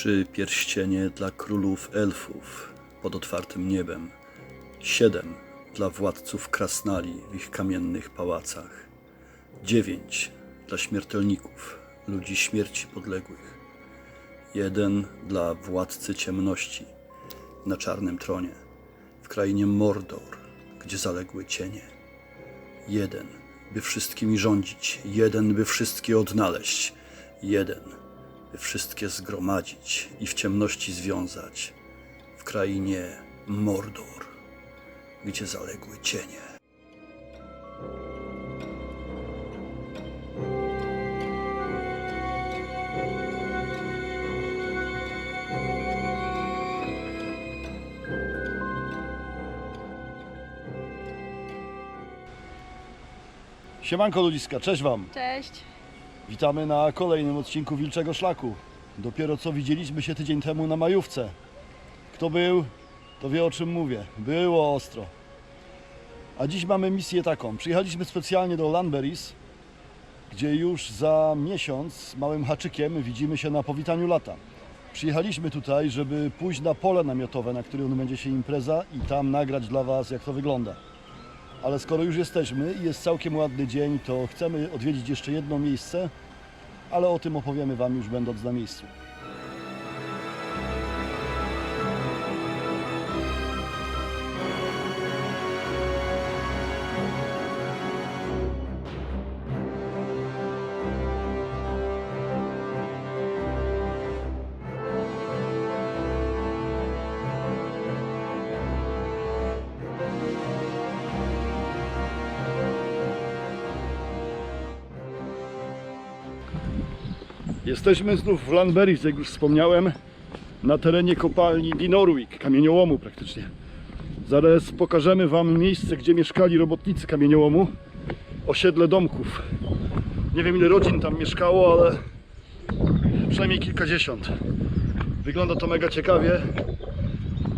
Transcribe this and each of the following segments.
Trzy pierścienie dla królów elfów pod otwartym niebem. Siedem dla władców krasnali w ich kamiennych pałacach. Dziewięć dla śmiertelników, ludzi śmierci podległych. Jeden dla władcy ciemności na czarnym tronie, w krainie Mordor, gdzie zaległy cienie. Jeden, by wszystkimi rządzić, jeden, by wszystkie odnaleźć, jeden, by wszystkie zgromadzić i w ciemności związać, w krainie Mordor, gdzie zaległy cienie. Siemanko ludziska, cześć wam. Cześć. Witamy na kolejnym odcinku Wilczego Szlaku. Dopiero co widzieliśmy się tydzień temu na majówce. Kto był, to wie o czym mówię. Było ostro. A dziś mamy misję taką. Przyjechaliśmy specjalnie do Lanberis, gdzie już za miesiąc małym haczykiem widzimy się na powitaniu lata. Przyjechaliśmy tutaj, żeby pójść na pole namiotowe, na którym będzie się impreza i tam nagrać dla Was, jak to wygląda. Ale skoro już jesteśmy i jest całkiem ładny dzień, to chcemy odwiedzić jeszcze jedno miejsce, ale o tym opowiemy Wam już będąc na miejscu. Jesteśmy znów w Lanberis, jak już wspomniałem, na terenie kopalni Dinorwick, kamieniołomu praktycznie. Zaraz pokażemy Wam miejsce, gdzie mieszkali robotnicy kamieniołomu, osiedle domków. Nie wiem ile rodzin tam mieszkało, ale przynajmniej kilkadziesiąt. Wygląda to mega ciekawie.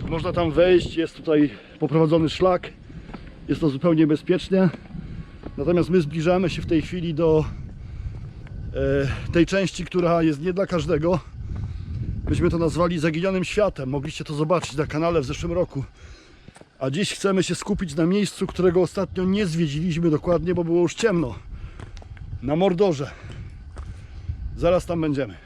Można tam wejść, jest tutaj poprowadzony szlak. Jest to zupełnie bezpiecznie. Natomiast my zbliżamy się w tej chwili do tej części, która jest nie dla każdego. Myśmy to nazwali zaginionym światem. Mogliście to zobaczyć na kanale w zeszłym roku. A dziś chcemy się skupić na miejscu, którego ostatnio nie zwiedziliśmy dokładnie, bo było już ciemno. Na Mordorze. Zaraz tam będziemy.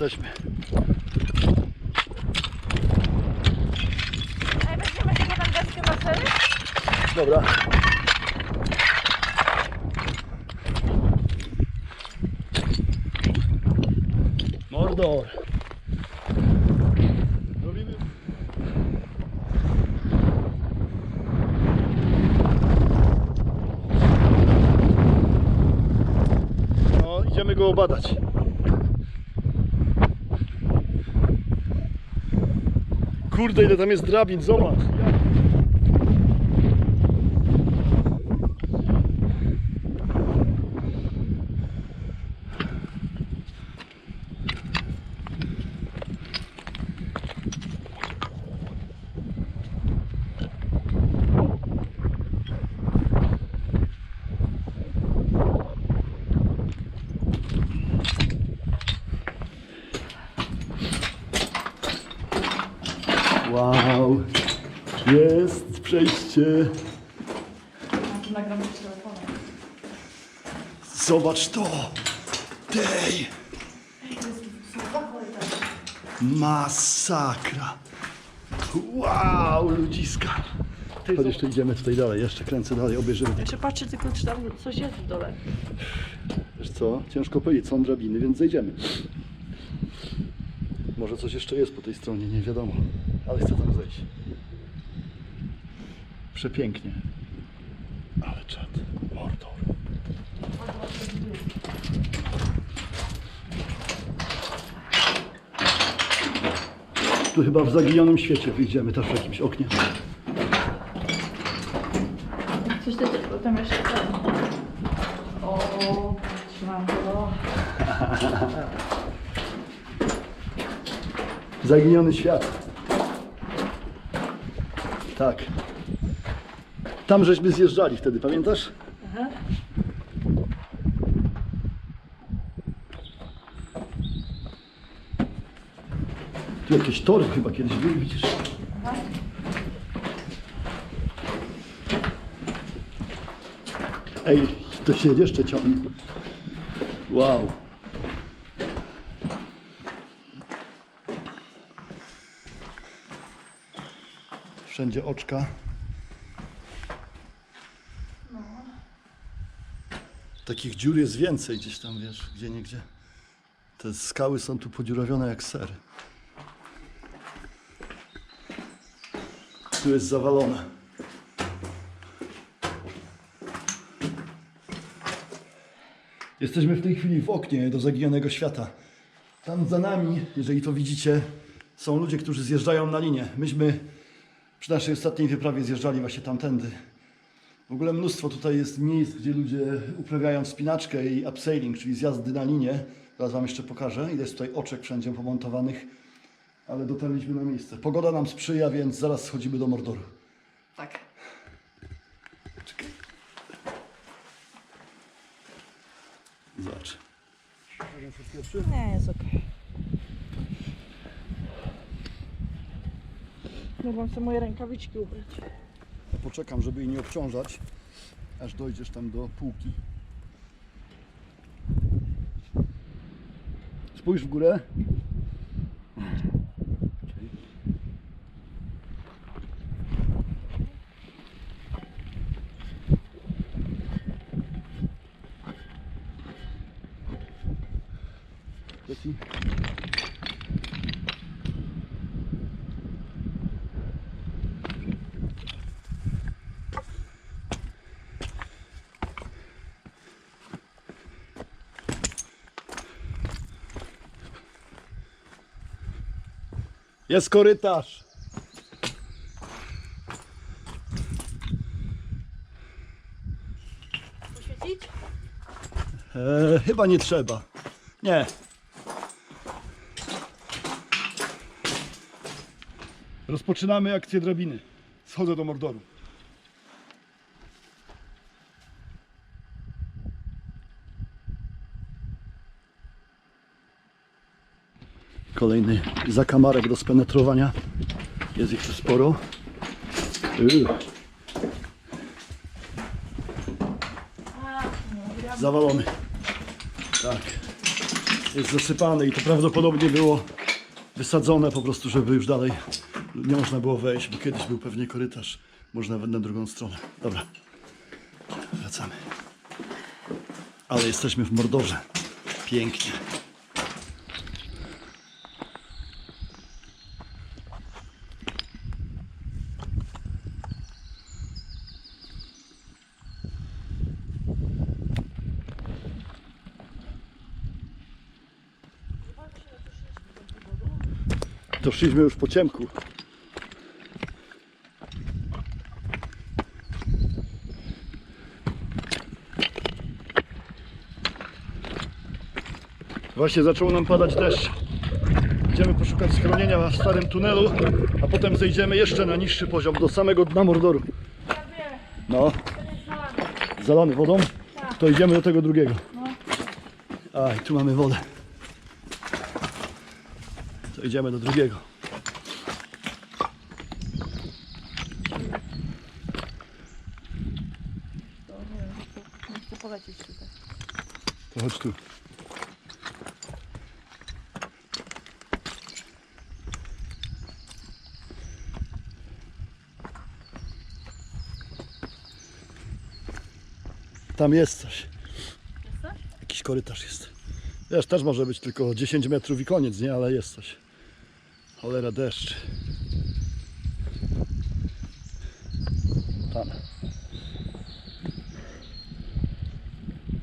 Jesteśmy. Ej, weźmiemy sobie tam deskę na sery? Dobra. Mordor. Robimy. No, idziemy go obadać. Kurde, ile tam jest drabin, zobacz. Wow, jest przejście. Tu nagram z telefonem. Zobacz to. Tej, masakra. Wow, ludziska. Chodź, jeszcze idziemy tutaj dalej, jeszcze kręcę dalej, obejrzymy. Jeszcze patrzę tylko, czy tam coś jest w dole. Wiesz co, ciężko powiedzieć, są drabiny, więc zejdziemy. Może coś jeszcze jest po tej stronie, nie wiadomo. Ale chcę tam zejść. Przepięknie. Ale czad, Mordor. Tu chyba w zaginionym świecie wyjdziemy też w jakimś oknie. Coś bo tam jeszcze ten. O, trzymam go. Zaginiony świat. Tak. Tam żeśmy zjeżdżali wtedy, pamiętasz? Tu jakieś tory chyba kiedyś były, widzisz? Ej, to się jeszcze ciągnie. Wow. Wszędzie oczka. Takich dziur jest więcej gdzieś tam, wiesz, gdzie niegdzie. Te skały są tu podziurawione jak ser. Tu jest zawalone. Jesteśmy w tej chwili w oknie do zaginionego świata. Tam za nami, jeżeli to widzicie, są ludzie, którzy zjeżdżają na linię. Myśmy przy naszej ostatniej wyprawie zjeżdżali właśnie tamtędy. W ogóle mnóstwo tutaj jest miejsc, gdzie ludzie uprawiają wspinaczkę i upsailing, czyli zjazdy na linię. Zaraz Wam jeszcze pokażę, ile jest tutaj oczek wszędzie pomontowanych. Ale dotarliśmy na miejsce. Pogoda nam sprzyja, więc zaraz schodzimy do Mordoru. Tak. Zobacz. Nie, jest okej. Mogłam sobie moje rękawiczki ubrać. Ja poczekam, żeby jej nie obciążać, aż dojdziesz tam do półki. Spójrz w górę. Jest korytarz. Poświecić? E, chyba nie trzeba. Nie. Rozpoczynamy akcję drabiny. Schodzę do Mordoru. Kolejny zakamarek do spenetrowania. Jest ich tu sporo. Yy. Zawalony. Tak. jest zasypany i to prawdopodobnie było wysadzone po prostu, żeby już dalej nie można było wejść, bo kiedyś był pewnie korytarz. Można nawet na drugą stronę. Dobra, wracamy. Ale jesteśmy w Mordorze. Pięknie. To szliśmy już po ciemku. Właśnie zaczął nam padać deszcz. Idziemy poszukać schronienia w starym tunelu, a potem zejdziemy jeszcze na niższy poziom, do samego dna Mordoru. No. Zalany wodą? To idziemy do tego drugiego. A, i tu mamy wodę. To idziemy do drugiego. To nie wiem, nie chcę, nie chcę polecieć tutaj. To chodź tu. Tam jest coś. Jest coś? Jakiś korytarz jest. Wiesz, też może być tylko 10 metrów i koniec, nie? Ale jest coś. Cholera deszcz. Tam.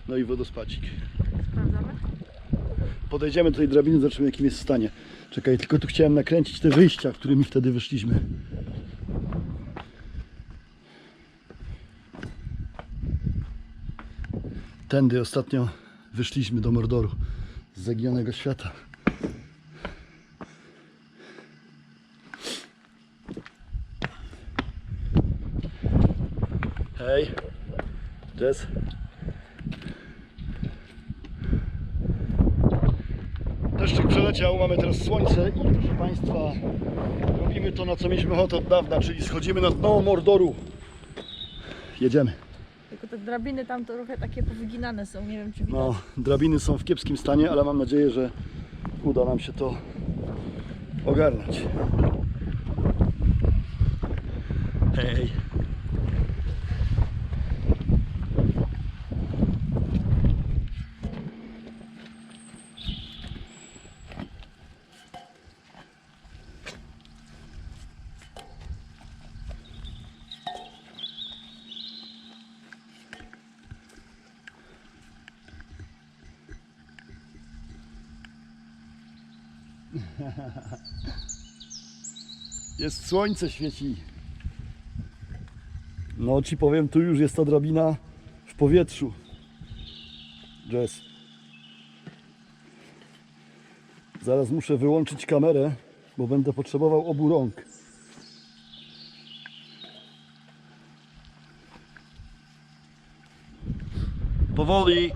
No i wodospadzik. Sprawdzamy? Podejdziemy do tej drabiny, zobaczymy jakim jest stanie. Czekaj, tylko tu chciałem nakręcić te wyjścia, którymi wtedy wyszliśmy. Tędy ostatnio wyszliśmy do Mordoru z zaginionego świata. Hej, Jess. Deszczyk przeleciał, mamy teraz słońce i proszę Państwa, robimy to na co mieliśmy ochotę od dawna, czyli schodzimy na dno Mordoru. Jedziemy. Tylko te drabiny tam trochę takie powyginane są, nie wiem czy widać. No, drabiny są w kiepskim stanie, ale mam nadzieję, że uda nam się to ogarnąć. Hej. Jest słońce świeci. No ci powiem, tu już jest ta drabina w powietrzu. Jess. Zaraz muszę wyłączyć kamerę, bo będę potrzebował obu rąk. Powoli.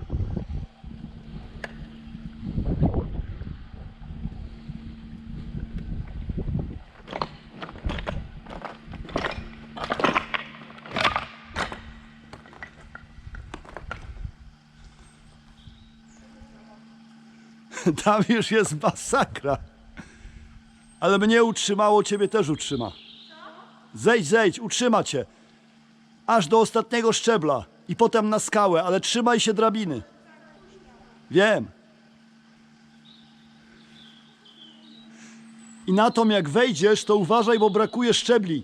Tam już jest masakra. Ale mnie utrzymało, ciebie też utrzyma. Zejdź, zejdź, utrzyma cię. Aż do ostatniego szczebla i potem na skałę, ale trzymaj się drabiny. Wiem. I na to jak wejdziesz, to uważaj, bo brakuje szczebli.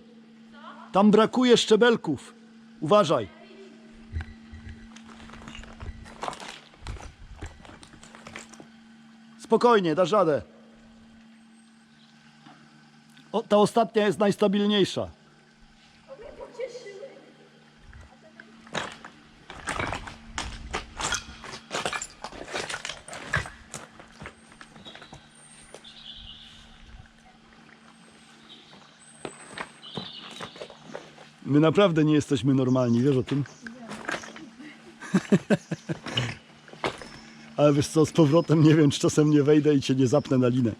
Tam brakuje szczebelków. Uważaj. Spokojnie, dasz radę. O, ta ostatnia jest najstabilniejsza. My naprawdę nie jesteśmy normalni, wiesz o tym? Ale wiesz co, z powrotem nie wiem, czy czasem nie wejdę i cię nie zapnę na linę.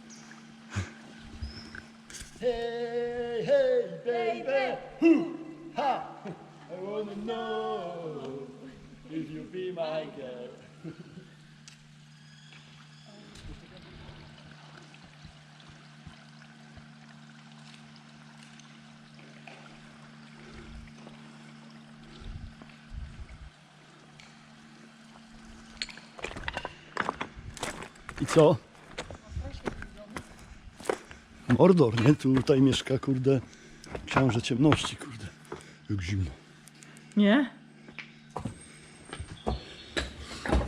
I co? Mordor, nie? Tutaj mieszka, kurde, książę ciemności, kurde. Jak zimno. Nie?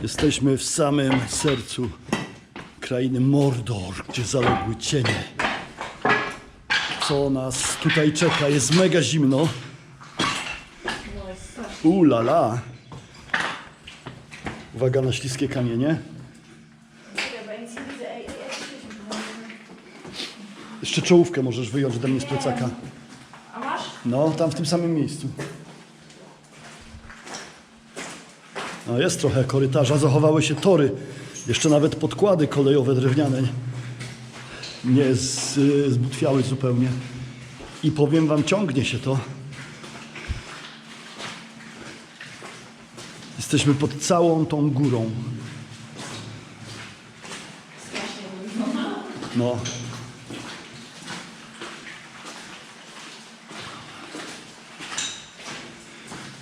Jesteśmy w samym sercu krainy Mordor, gdzie zaległy cienie. Co nas tutaj czeka? Jest mega zimno. U la la. Uwaga na śliskie kamienie. Jeszcze czołówkę możesz wyjąć ode mnie z plecaka. A masz? No, tam w tym samym miejscu. No, jest trochę korytarza, zachowały się tory. Jeszcze nawet podkłady kolejowe drewniane nie z, y, zbutwiały zupełnie. I powiem wam, ciągnie się to. Jesteśmy pod całą tą górą. No.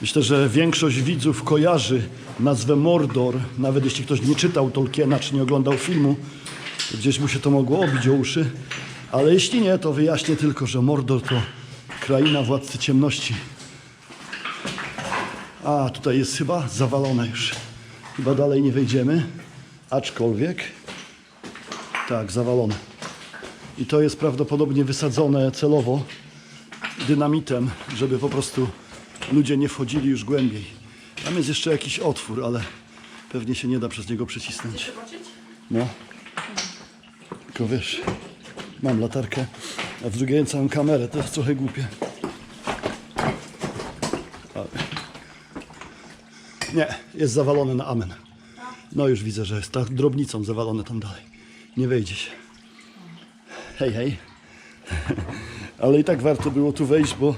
Myślę, że większość widzów kojarzy nazwę Mordor, nawet jeśli ktoś nie czytał Tolkiena czy nie oglądał filmu, gdzieś mu się to mogło obić o uszy. Ale jeśli nie, to wyjaśnię tylko, że Mordor to kraina władcy ciemności. A, tutaj jest chyba zawalone już. Chyba dalej nie wejdziemy, aczkolwiek tak, zawalone. I to jest prawdopodobnie wysadzone celowo dynamitem, żeby po prostu ludzie nie wchodzili już głębiej. Tam jest jeszcze jakiś otwór, ale pewnie się nie da przez niego przycisnąć. No. Tylko wiesz, mam latarkę, a w drugiej ręce mam kamerę, to jest trochę głupie. Nie, jest zawalone na amen. No już widzę, że jest tak drobnicą zawalone tam dalej. Nie wejdzie się. Hej, hej. Ale i tak warto było tu wejść, bo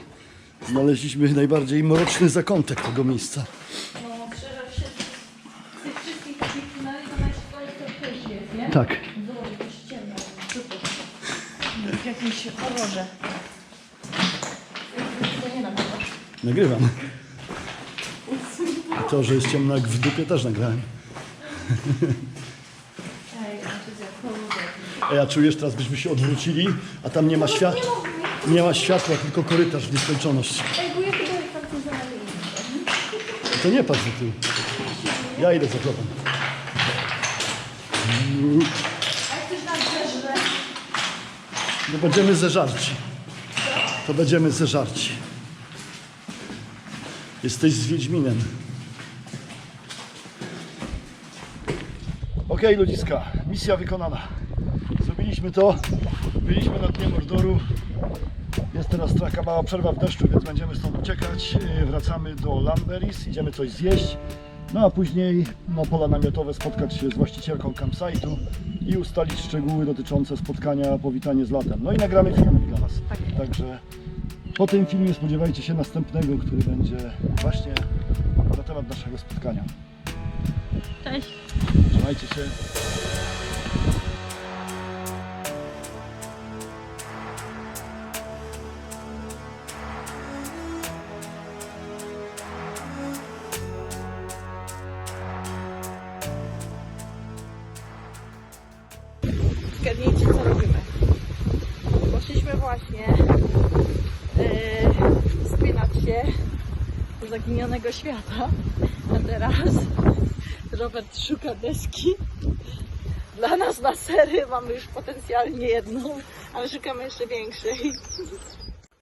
znaleźliśmy najbardziej mroczny zakątek tego miejsca. No, z tych wszystkich tuneli, to to też jest, nie? Tak. Zobacz, jakieś ciemno. Super. W jakimś horrorze. To nie. Nagrywam. A to, że jest ciemno jak w dupie też nagrałem. Ej, znaczy jak horrorze. A ja czujesz, teraz byśmy się odwrócili, a tam nie ma światła. Nie ma światła, tylko korytarz w nieskończoność. Ej, bo ja chyba tam coś za nami idę. To nie patrz do tyłu. Ja idę za tobą. A jak ktoś nam zeżre, No będziemy zeżarci. To będziemy zeżarci. Jesteś z Wiedźminem. Okej ludziska, misja wykonana. Zrobiliśmy to. Byliśmy na dnie Mordoru. Teraz taka mała przerwa w deszczu, więc będziemy stąd uciekać. Yy, Wracamy do Lamberis, idziemy coś zjeść. No a później na pola namiotowe spotkać się z właścicielką campsite'u i ustalić szczegóły dotyczące spotkania, powitanie z latem. No i nagramy filmik dla Was. Także po tym filmie spodziewajcie się następnego, który będzie właśnie na temat naszego spotkania. Cześć. Trzymajcie się. Świata, a teraz Robert szuka deski. Dla nas na sery mamy już potencjalnie jedną, ale szukamy jeszcze większej.